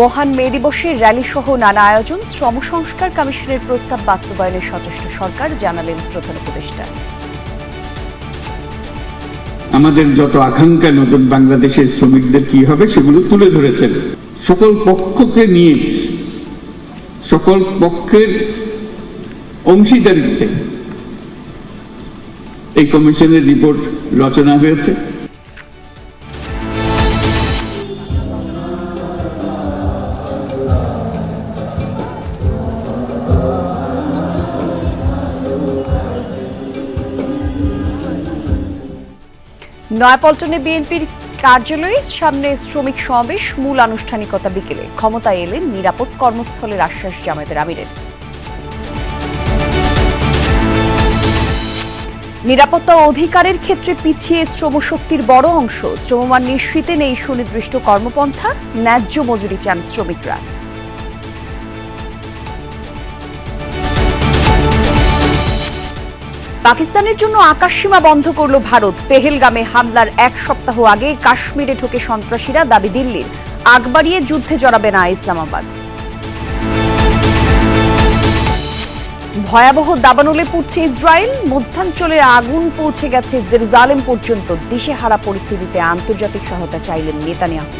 মহান মে দিবসে র্যালি সহ নানা আয়োজন শ্রম সংস্কার কমিশনের প্রস্তাব বাস্তবায়নে সচেষ্ট সরকার, জানালেন প্রধান উপদেষ্টা। আমাদের যত আকাঙ্ক্ষা নতুন বাংলাদেশের শ্রমিকদের কি হবে সেগুলো তুলে ধরেছেন। সকল পক্ষকে নিয়ে, সকল পক্ষের অংশীদারিত্বে এই কমিশনের রিপোর্ট রচনা হয়েছে। নয়াপল্টনে বিএনপির কার্যালয়ের সামনে শ্রমিক সমাবেশ মূল আনুষ্ঠানিকতা বিকেলে। ক্ষমতায় এলেন নিরাপদ কর্মস্থলের আশ্বাস জামায়াতের আমিরের। নিরাপত্তা অধিকারের ক্ষেত্রে পিছিয়ে শ্রমশক্তির বড় অংশ। শ্রমমান নিশ্চিতে নেই সুনির্দিষ্ট কর্মপন্থা। ন্যায্য মজুরি চান শ্রমিকরা। পাকিস্তানের জন্য আকাশসীমা বন্ধ করল ভারত। পেহেলগামে হামলার এক সপ্তাহ আগে কাশ্মীরে ঢোকে সন্ত্রাসীরা, দাবি দিল্লির। আগ বাড়িয়ে যুদ্ধে জড়াবে না ইসলামাবাদ। ভয়াবহ দাবানলে পুড়ছে ইসরায়েল। মধ্যাঞ্চলের আগুন পৌঁছে গেছে জেরুজালেম পর্যন্ত। দিশেহারা পরিস্থিতিতে আন্তর্জাতিক সহায়তা চাইলেন নেতানিয়াহু।